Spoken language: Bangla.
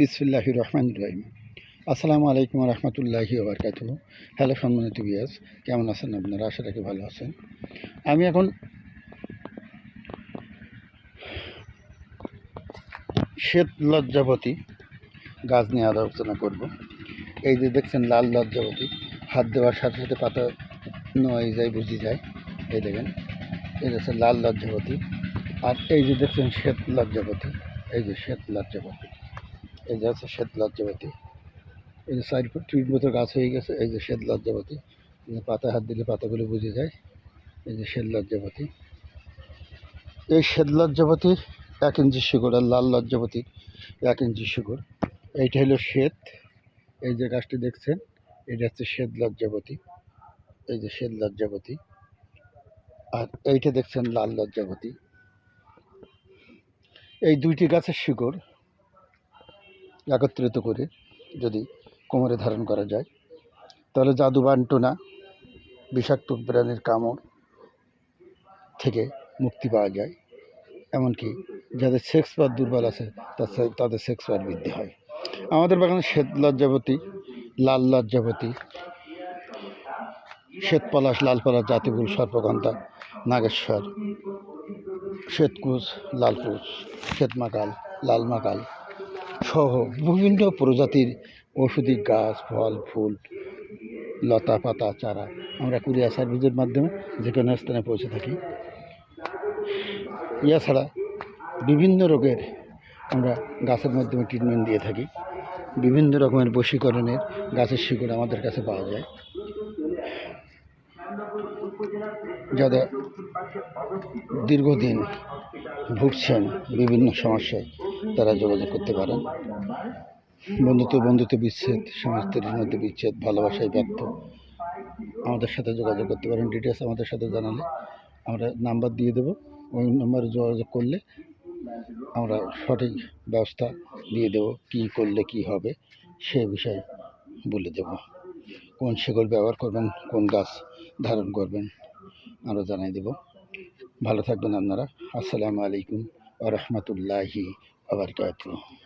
বিসমিল্লাহ রহমান রহিম আসসালামু আলাইকুম রহমতুল্লাহি ওবরকাত হ্যালো সম্মানিত বিয়াস কেমন আছেন আপনারা? আশা রাখি ভালো আছেন। আমি এখন শ্বেত লজ্জাবতী গাছ নিয়ে আলোচনা করব। এই যে দেখছেন লাল লজ্জাবতী, হাত দেওয়ার সাথে সাথে পাতা নয় যায়, বুঝি যায়। এই দেখেন, এই হচ্ছে লাল লজ্জাবতী। আর এই যে দেখছেন শ্বেত লজ্জাবতী, এই যে শ্বেত লজ্জাবতী। এই যে আছে শ্বেত লজ্জাবতী। এই যে সাইড ফুট তিন মতো গাছ হয়ে গেছে, এই যে শ্বেত লজ্জাবতী। পাতা হাত দিলে পাতাগুলো বুঝে যায়, এই যে শ্বেত লজ্জাবতী। এই শ্বেত লজ্জাবতী এক ইঞ্চি শিকড় আর লাল লজ্জাবতী এক ইঞ্চি শিকড়। এইটা হলো শ্বেত। এই যে গাছটি দেখছেন, এটা হচ্ছে শ্বেত লজ্জাবতী। এই যে শ্বেত লজ্জাবতী। আর এইটা দেখছেন লাল লজ্জাবতী। এই দুইটি গাছের শিকড় একত্রিত করে যদি কোমরে ধারণ করা যায়, তাহলে জাদু বান্টনা বিষাক্ত প্রাণীর কামড় থেকে মুক্তি পাওয়া যায়। এমনকি যাদের সেক্স পার দুর্বল আছে তাদের- সেক্স পার বৃদ্ধি হয়। আমাদের বাগানে শ্বেত লজ্জাবতী, লাল লজ্জাবতী, শ্বেত পলাশ, লাল পলাশ জাতিপুর সর্পগন্ধা নাগেশ্বর শ্বেতকুচ লালকুচ শ্বেতমাকাল লাল মাকাল সহ বিভিন্ন প্রজাতির ওষুধি গাছ, ফল, ফুল, লতা পাতা, চারা আমরা কুরিয়ার সার্ভিসের মাধ্যমে যে কোনো স্থানে পৌঁছে থাকি। এছাড়া বিভিন্ন রোগের আমরা গাছের মাধ্যমে ট্রিটমেন্ট দিয়ে থাকি। বিভিন্ন রকমের বশীকরণের গাছের শিকড় আমাদের কাছে পাওয়া যায়। যারা দীর্ঘদিন ভুগছেন বিভিন্ন সমস্যায়। তারা যোগাযোগ করতে পারেন। বন্ধুত্ব বন্ধুত্ব বিচ্ছেদ স্বামী মধ্যে বিচ্ছেদ, ভালোবাসায় ব্যর্থ। আমাদের সাথে যোগাযোগ করতে পারেন। ডিটেলস আমাদের সাথে জানালে আমরা নাম্বার দিয়ে দেবো। ওই নাম্বারে যোগাযোগ করলে আমরা সঠিক ব্যবস্থা দিয়ে দেবো কী করলে কি হবে সে বিষয়ে বলে দেব। কোন শিকড় ব্যবহার করবেন, কোন গাছ ধারণ করবেন আমরা জানাই দেব। ভালো থাকবেন আপনারা। আসসালামু আলাইকুম আ রহমতুল্লাহি अगर कहती हूँ